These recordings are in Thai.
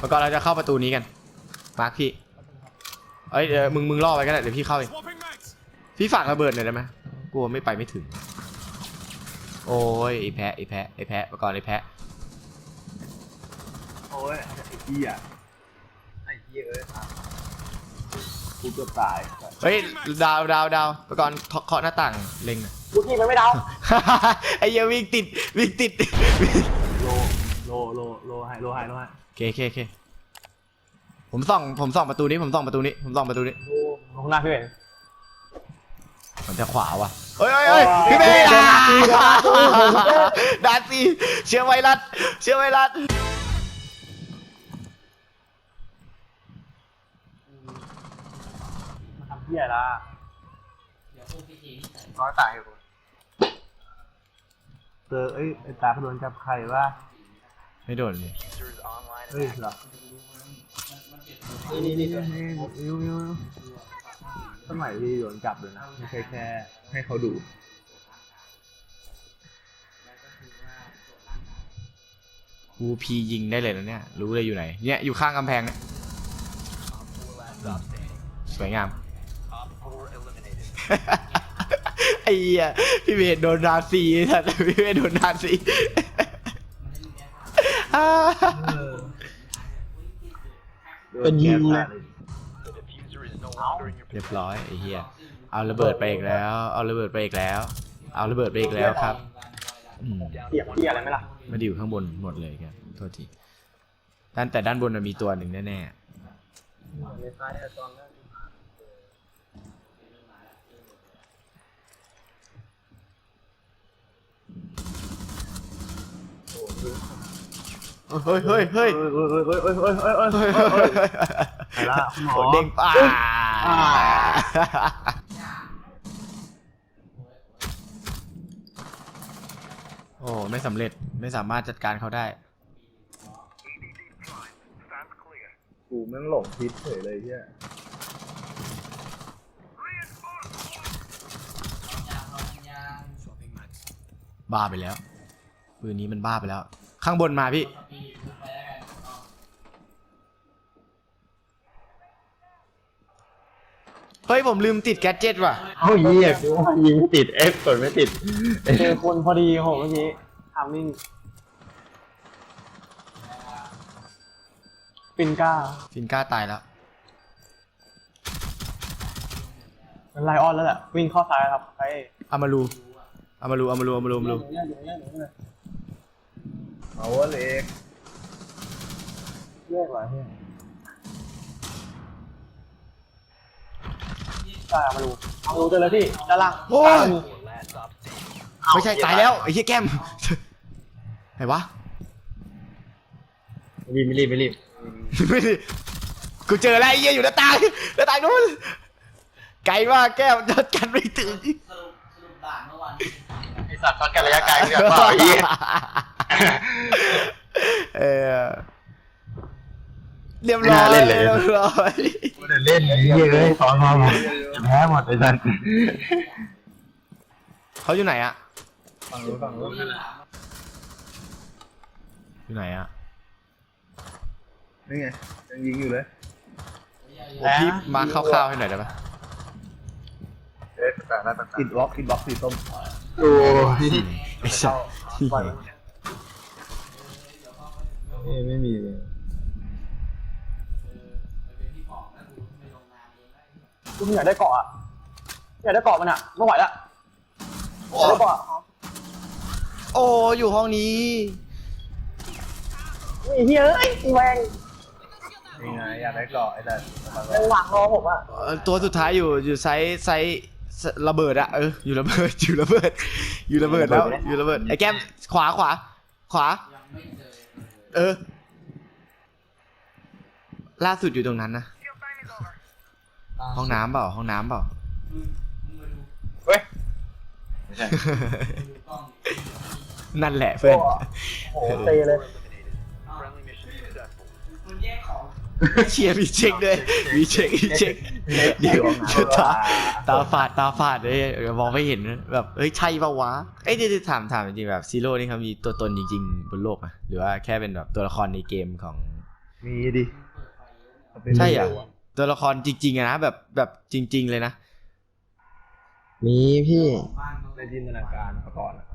แล้วก็เราจะเข้าประตูนี้กัน มาร์คพี่ เอ้ยเดี๋ยวมึงมึงล่อไปก็ได้เดี๋ยวพี่เข้าเอง Swapping mags. พี่ฝากระเบิดหน่อยได้ไหมกลัวไม่ไปไม่ถึง โอ้ยไอแพะไอแพะไอแพะประกอบไอแพะ โอ้ยไอ้เหี้ยไอ้เหี้ยเอ้ยกูเกือบตายเฮ้ยดาวดาวดาวประกอบเคาะหน้าต่างเล็งหน่อย กูทีมันไม่เดาไอ้เหี้ยวิ่งติดวิ่งติด โลโลโลโลให้โลให้โลให้โอ เคโอเคโอเคผมส่องผมส่องประตูนี้ผมส่องประตูนี้ผมส่องประตูนี้ดูข้างหน้าพี่เห็นมันจะขวาว่ะเฮ้ยเฮ้ยเฮ้ยพี่เมย์อะดาซีเชื้อไวรัสเชื้อไวรัสมาทำเพี้ยละน้อยตายกูเจอเอ้ยไอ้ตาเขาโดนจับไข่วะไม่โดนเลย เฮ้ยเหรอนี่นี่นี่นี่นิ้วนิ้วนิ้วสมัยที่โดนจับเลยนะไม่ใช่แค่ให้เขาดูกูพียิงได้เลยนะเนี่ย รู้เลยอยู่ไหน เนี่ยอยู่ข้างกำแพงเนี่ยสวยงาม ไอ้เหี้ยพี่เมย์โดนนาซีสัตว์พี่เมย์โดนนาซี เป็นยิงเลยเรียบร้อยไอ้เหี้ยเอาระเบิดไปอีกแล้ว เอาระเบิดไปอีกแล้ว เอาระเบิดไปอีกแล้วครับอืมเสียบเพี้ยอะไรไหมล่ะไม่ได้อยู่ข้างบนหมดเลยครับโทษทีด้านแต่ด้านบนมันมีตัวหนึ่งแน่ในซ้ายตอนนั้นๆ เฮ้ยเฮ้ยเฮ้ยเฮ้ยเฮ้ยเฮ้ยเฮ้ยเฮ้ยเฮ้ยเฮ้ยเฮ้ยเฮ้ยเฮ้ยเฮ้ยไปละคุณหมอเด้งป่าอ่าโอ้ไม่สำเร็จไม่สามารถจัดการเขาได้ กูแม่งหลงทิศเฉยเลยเฮียบ้าไปแล้วปืนนี้มันบ้าไปแล้ว ข้างบนมาพี่ เฮ้ย ผมลืมติดแกดเจ็ตว่ะ เอ้าเหี้ยกูว่ายิงติดเอฟกดไม่ติด เจอคนพอดีโหเมื่อกี้ทามมิ่งปินก้าฟินก้าตายแล้วเป็นไลออนแล้วแหละวิ่งเข้าซ้ายครับไปอามารูอามารูอามารูอามารูอามารูเอาวะเล็กเรียกว่าเฮ้ยตายมาดูเอาดูเจอแล้วพี่ด้านล่างโอ้ย ตามดูไม่ใช่ตายแล้วไอ้เหี้ยแก้ม ไหนวะ ไม่รีบไม่รีบไม่รีบไม่ได้กูเจอแล้วไอ้เหี้ยอยู่หน้าต่างหน้าต่างนู้นไกลมากแก้มจัดกันไม่ถึง ไอสัตว์พักกันระยะไกลเพื่อนเปล่าไอ้เหี้ย เออเรียบร้อยเรียบร้อยกูจะเล่นไอ้เหี้ยเลยสอนมาหมดจะแพ้หมดไอ้สัตว์เขาอยู่ไหนอะฝั่งนู้นฝั่งนู้นอยู่ไหนอะนี่ไงยังยิงอยู่เลยโอ้พี่มาคร่าวๆให้หน่อยได้ปะเอ๊ะต่างๆต่างๆอินบล็อกอินบล็อกสีส้มโอ้ไอ้สัส ยไม่มีเลยกูอยากได้เกาะอะอยากได้เกาะมันอะไม่ไหวละอยากได้เกาะโอ้อยู่ห้องนี้ไอ้เฮ้ยเอ้ยแวงยังไงอยากได้เกาะไอ้สัตว์ยังหวังรอผมอะเออตัวสุดท้ายอยู่อยู่ไซส์ไซส์ระเบิดอะเอออยู่ระเบิดอยู่ระเบิดอยู่ระเบิดแล้วอยู่ระเบิดไอ้แก้มขวาขวาขวา เออ ล่าสุดอยู่ตรงนั้นนะ ห้องน้ำเปล่า ห้องน้ำเปล่าเฮ้ยไม่ใช่ นั่นแหละเพื่อน โอ้โหเตะเลย เชียร์มีเช็คด้วยมีเช็คมีเช็คเดี๋ยวตาตาฝาดตาฝาดเลยเดี๋ยวมองไม่เห็นแบบเอ้ยใช่ปะวะเอ้ยเดี๋ยวถามถามจริงๆแบบซีโร่นี่เขามีตัวตนจริงๆบนโลกไหมหรือว่าแค่เป็นแบบตัวละครในเกมของมีดิใช่อะตัวละครจริงๆอะนะแบบแบบจริง ๆเลยนะมีพี่ในจินตนาการมาก่อนอะ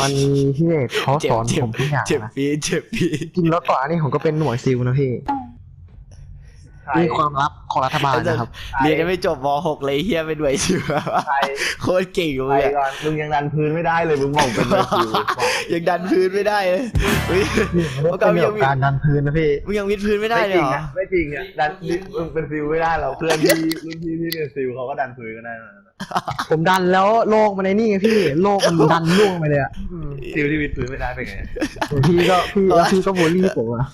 มันมีพี่เอกเขาเจ็บสอนเจ็บผมทุกอย่างเจ็บนะปีดเจ็บปีดจริงแล้วก่อนอันนี้ผมก็เป็นหน่วยซิลนะพี่ ใครนี่ความลับของรัฐบาลนะครับ เรียนยังไม่จบม .6 เลยเฮียเป็นหน่วยซิวใครโคตรเก่งเลใครยอะก่อนมึงยังดันพื้นไม่ได้เลยมึงบอกเป็นเลยคิวยังดันพื้นไม่ได้เลยเฮ้ยไม่ได้เป็นเกี่ยวกับการดันพื้นนะพี่มึงยังวิดพื้นไม่ได้ไม่เลจยริงเหรอ นะไม่จริงอะดันมึงเป็นซิลไม่ได้เราเพื่อนที่รุ่นพี่ที่เป็นซิลเขาก็ดันพื้นกันได้นะผมดันแล้วโลกมันในนี่ไงพี่โลกมันดันล่วงไปเลยอะซิลที่วิดพื้นไม่ได้เป็นไง พี่ก็พี่แล้วพี่ก็บูลลี่ผมอะ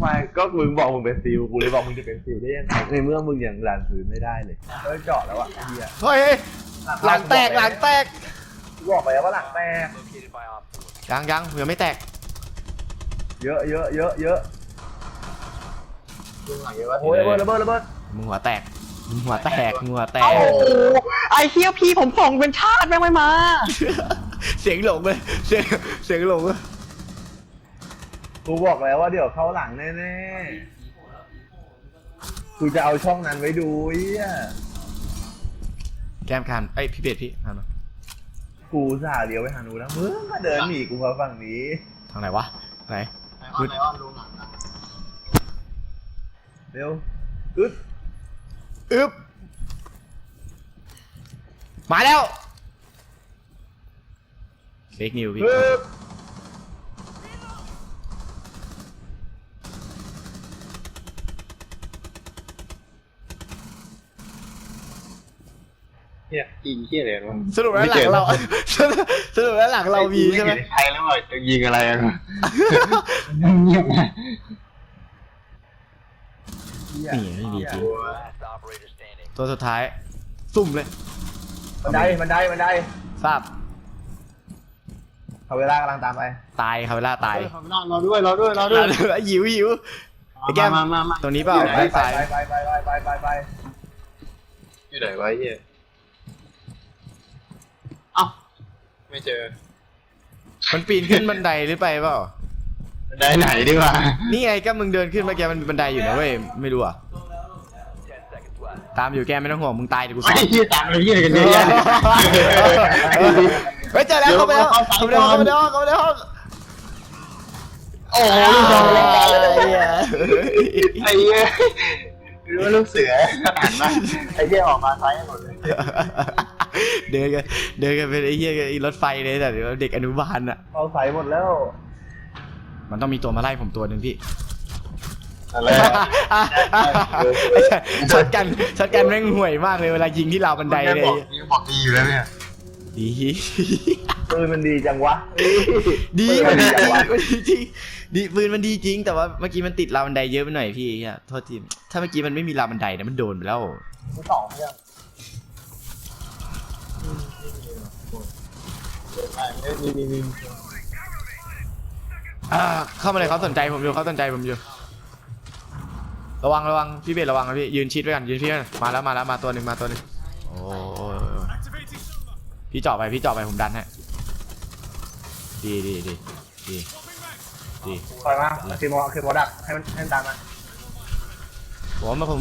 ไม่ก็มึงบอกมึงเป็นซิลกูเลยบอกมึงจะเป็นซิลได้ยังไงในเมื่อมึงยังดันพื้นไม่ได้เลยเออเจาะแล้วอะไอ้เหี้ยเฮ้ยเฮ้ยหลังแตกหลังแตกกูบอกไปแล้วว่าหลังแตกยังยังยังไม่แตก เยอะเยอะเยอะเยอะโอ้ยระเบิดระเบิดระเบิดมึงหัวแตกมึงหัวแตกมึงหัวแตกโอ้ไอเฮียพี่ผมส่งเป็นชาติแม่งไม่มา เสียงหลงเลยเสียงเสียงหลงเลย กูบอกแล้วว่าเดี๋ยวเข้าหลังแน่ๆกูจะเอาช่องนั้นไว้ดูไอ้เหี้ยแก้มคันไอยพี่เบสพี่คันมากูสาเดียวไปหาหนูแล้วมึงมาเดินหนีกูมาฝั่งนี้ ทางไหนวะไหนไหนอ้อนดูหนังนะเร็วอึดอึ๊บมาแล้วเฟกนิวพี่ อึด เฮียยิงเฮียอะไรวะสรุปแล้วหลังเราสรุปสรุปแล้วหลังเรามีใช่ไหมใครแล้วว่าจะยิงอะไรกันวะเงียบไงนี่ไม่มีจริงตัวสุดท้าย ซุ่มเลยบันไดบันไดบันไดทราบเขาเวลากำลังตามไป ตายคาเวล่าตายรอด้วยรอด้วยรอด้วยหิวหิวไอ้แก้มมามามาตรงนี้เปล่าไปด้านไปซ้ายไปไปไปไปไปไปอยู่ไหนวะเฮียเอ้า ไม่เจอมันปีนขึ้นบันไดหรือไปเปล่า ได้ไหนดีกว่านี่ไงก็มึงเดินขึ้นเมื่อกี้มันบันไดอยู่นะเว้ย ไม่รู้อะ ตามอยู่แกไม่ต้องห่วงมึงตายเดี๋ยวกูสอไอ้นเฮียตามไปเฮียกันเยอะแยะเฮ้ยเจอแล้วเข้าไปแล้วเข้าไปแล้วเข้าไปแล้วเข้าไปแล้ว โอ้โหโอ้ลูกสองยไอ้เฮียรู้ว่าลูกเสือขนาดนั้นไอ้เฮียออกมาซ้ายหมดเลย เดินกันเดินกันเป็นไอ้เหี้ยไอ้รถไฟเลยแต่เดี๋ยวเด็กอนุบาลอะเขาใส่หมดแล้วมันต้องมีตัวมาไล่ผมตัวหนึ่งพี่อะไรช็อตกันช็อตกันแม่งห่วยมากเลยเวลายิงที่ราวบันไดเลยบอกบอกดีอยู่แล้วเนี่ยดีปืนมันดีจังวะ ดีปืมันนดีจังวะมันดีจริงดีปืนมันดีจริง แต่ว่าเมื่อกี้มันติดราวบันไดเยอะไปหน่อยพี่เฮียโทษทีถ้าเมื่อกี้มันไม่มีราวบันไดนะมันโดนไปแล้วมีสองเรื่อง มีมีมีอ่าเข้ามาเลยเขาสนใจผมอยู่เขาสนใจผมอยู่ ระวังระวังพี่เบสระวังนะพี่ยืนชิดไว้กันยืนชิดไว้กันมาแล้วมาแล้วมาตัวหนึ่งมาตัวหนึ่งโอ้ยพี่เจาะไปพี่เจาะไปผมดันฮะดีดีดีดีดีถอยมาคือโมคือโมดักให้มันให้มันตามมาผมมาผม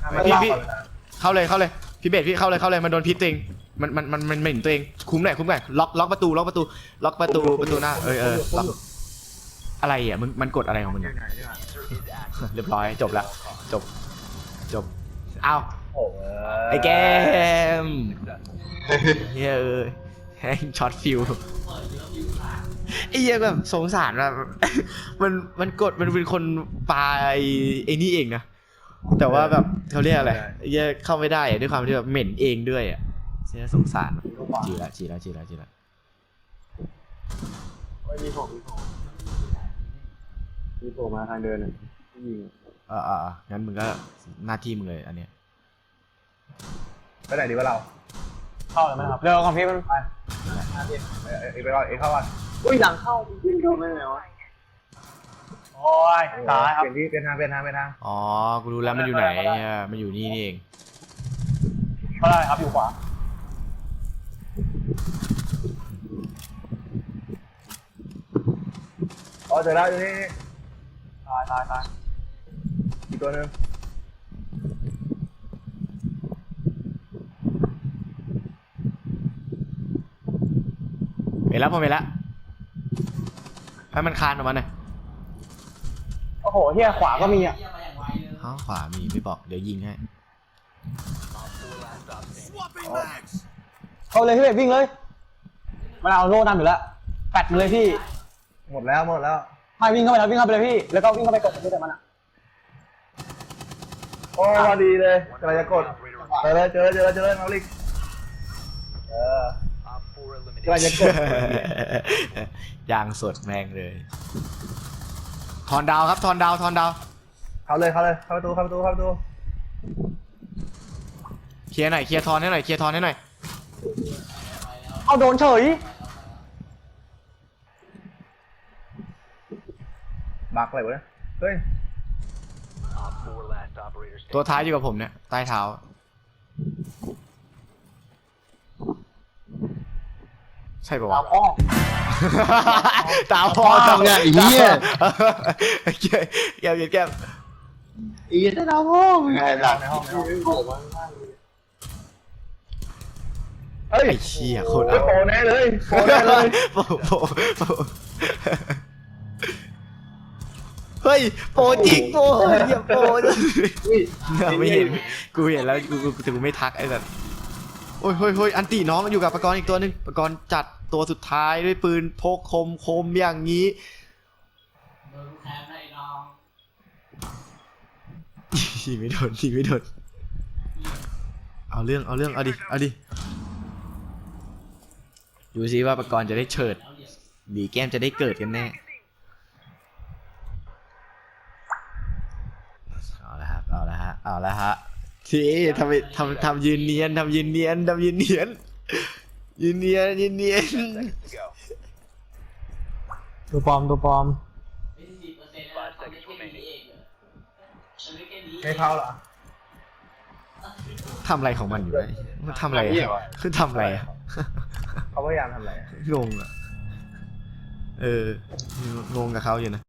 ให้มันพี่ลากพี่ก่อนนะเข้าเลยเข้าเลยพี่เบสพี่เข้าเลยเข้าเลยมันโดนพิษตัวเอง มันมันมันมันเหม็นตัวเอง คุ้มหน่อยคุ้มหน่อยล็อกล็อกประตูล็อกประตู ล็อกประตูประตูหน้าเออเออล็อกอะไรอะมึงมันกดอะไรของมึงอะเรียบร้อยจบแล้วจบจบเอาโอ้ยไอ้แกมเฮ้ยเอ้ยแฮงช็อตฟิวไอ้เหี้ยแบบสงสารแบบมันมันกดมันเป็นคนปาไอ้ไอ้นี่เองนะแต่ว่าแบบเขาเรียกอะไรไอ้เหี้ยเข้าไม่ได้อะด้วยความที่แบบเหม็นเองด้วยอะ เสียสงสารจีละจีละจีละจีละไม่มีผมมีผมมีผมมาทางเดินอะยิงเออเออเอองั้นมึงก็หน้าที่มึงเลยอันเนี้ยไปไหนดีวะเราเข้าเลยไหมครับเร็วของพี่มันไปเอ้ยเอ้ยไปก่อนเอ้ยเข้าก่อนอุ้ยหลังเข้ายิงเข้าไม่ไงวะโอ้ยตายครับเปลี่ยนที่เป็นทางเป็นทางเป็นทางอ๋อกูรู้แล้วมันอยู่ไหนอะมันอยู่นี่นี่เองก็ได้ครับอยู่ขวา อ๋อเจอแล้วอยู่นี่นี่ตายตายตายอีกตัวหนึงเห็นแล้วผมเห็นแล้วให้มันคานออกมาหน่อยโอ้โหเฮียขวาก็มีอะอ๋อขวามีไม่บอกเดี๋ยวยิงให้เข้าเลยพี่เอกวิ่งเลยมันเอาโล่นำอยู่แล้วแปดมาเลยพี่ หมดแล้วหมดแล้วให้วิ่งเข้าไปแล้ววิ่งเข้าไปเลยพี่ แล้วก็วิ่งเข้าไปกดแต่มันอะโอ้พอดีเลยกำลังจะกดเจอเลยเจอเลยเจอเลยเจอเลยมาลิกเออกำลังจะกดยางสดแม่งเลย ทอนดาวครับ ทอนดาวทอนดาว เข้าเลยเข้าเลยเข้าประตูเข้าประตูเข้าประตูเคลียร์หน่อยเคลียร์ทอนให้หน่อยเคลียร์ทอนให้หน่อย เอาโดนเฉย บักอะไรวะเนี่ยเฮ้ยตัวท้ายอยู่กับผมเนี่ยใต้เท้า ใช่ปะวะเอาอ้อตาพ่อทำไงไอ้เหี้ยแก้มแก้มแก้มอีจะเอาห้องไงหลังในห้องในห้องเฮ้ยไอ้เชี่ยโคตรเฮ้ยเอาโปรแน่เลยโปรแน่เลยโปะโปะโปะ เฮ้ยโปะจริงโปะอย่าโปะไม่เห็นกูเห็นแล้วกูกูแต่กูไม่ทักไอ้สัสโอ้ยเฮ้ยเฮ้ยอันตีน้องมันอยู่กับปะกรณ์อีกตัวหนึงปะกรณ์จัดตัวสุดท้ายด้วยปืนพกคมคมอย่างนี้ยิงไม่โดนยิงไม่โดนเอาเรื่องเอาเรื่องเอาดิเอาดิดูซิว่าปะกรณ์จะได้เฉิดหรือแก้มจะได้เกิดกันแน่ เอาละครับเอาละฮะ เอาละฮะทีทำไปทำทำยืนเนียนทำยืนเนียนทำยืนเนียนยืนเนียนยืนเนียนตัวปลอมตัวปลอมไม่เข้าเหรอทำอะไรของมันอยู่วะมันทำอะไรอะคือทำอะไรอะเขาพยายามทำอะไรอะงงอะเอองงกับเขาอยู่นะ